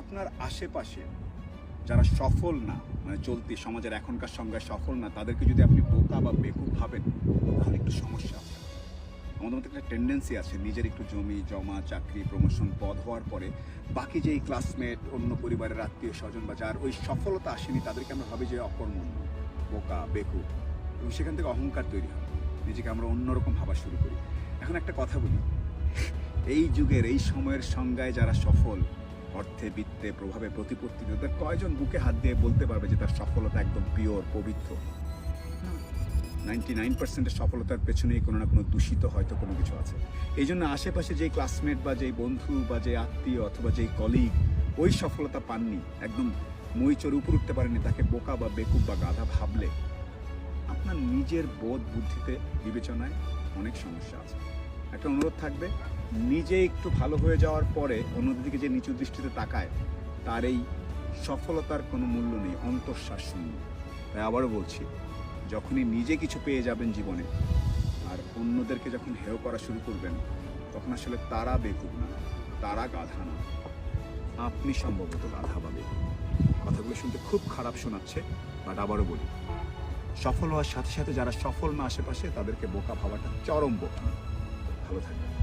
আপনার আশেপাশে যারা সফল না মানে চলতি সমাজের এখনকার সংজ্ঞায় সফল না, তাদেরকে যদি আপনি বোকা বা বেকুব ভাবেন, তাহলে একটু সমস্যা আছে। আমাদের মধ্যে একটা টেন্ডেন্সি আছে, নিজের একটু জমি, জমা, চাকরি প্রমোশন পদ হওয়ার পরে বাকি যেই ক্লাসমেট অন্য পরিবারের আত্মীয় স্বজন বা যার ওই সফলতা আসেনি, তাদেরকে আমরা ভাবি যে অকর্মণ্য, বোকা, বেকুব। এবং সেখান থেকে অহংকার তৈরি হয়, নিজেকে আমরা অন্যরকম ভাবা শুরু করি। এখন একটা কথা বলি, এই যুগের, এই সময়ের সংজ্ঞায় যারা সফল অর্থে, বিত্তে প্রভাবে প্রতিপত্তিতে তাদের কয়জন বুকে হাত দিয়ে বলতে পারবে যে তার সফলতা একদম পিওর পবিত্র? নাইনটি নাইন পার্সেন্টের সফলতার পেছনেই কোনো না কোনো দূষিত হয়তো কোনো কিছু আছে। এই জন্য আশেপাশে যেই ক্লাসমেট বা যেই বন্ধু বা যে আত্মীয় অথবা যেই কলিগ ওই সফলতা পাননি। একদম মই চড়ে উপর উঠতে পারেনি, তাকে বোকা বা বেকুব বা গাধা ভাবলে। আপনার নিজের বোধ বুদ্ধিতে বিবেচনায় অনেক সমস্যা আছে। একটা অনুরোধ থাকবে। নিজে একটু ভালো হয়ে যাওয়ার পরে অন্যদের দিকে যে নিচু দৃষ্টিতে তাকায়, তার এই সফলতার কোনো মূল্য নেই, অন্তঃশ্বাস শূন্য তাই আবারও বলছি, যখনই নিজে কিছু পেয়ে যাবেন জীবনে, আর অন্যদেরকে যখন হেয় করা শুরু করবেন, তখন আসলে তারা বেকুব না, তারা গাধা না। আপনি সম্ভবত গাধা বা বেকুব কথাগুলো শুনতে খুব খারাপ শোনাচ্ছে, বাট আবারও বলি, সফল হওয়ার সাথে সাথে যারা সফল না আশেপাশে, তাদেরকে বোকা ভাবাটা চরম বোকা। ভালো থাকবেন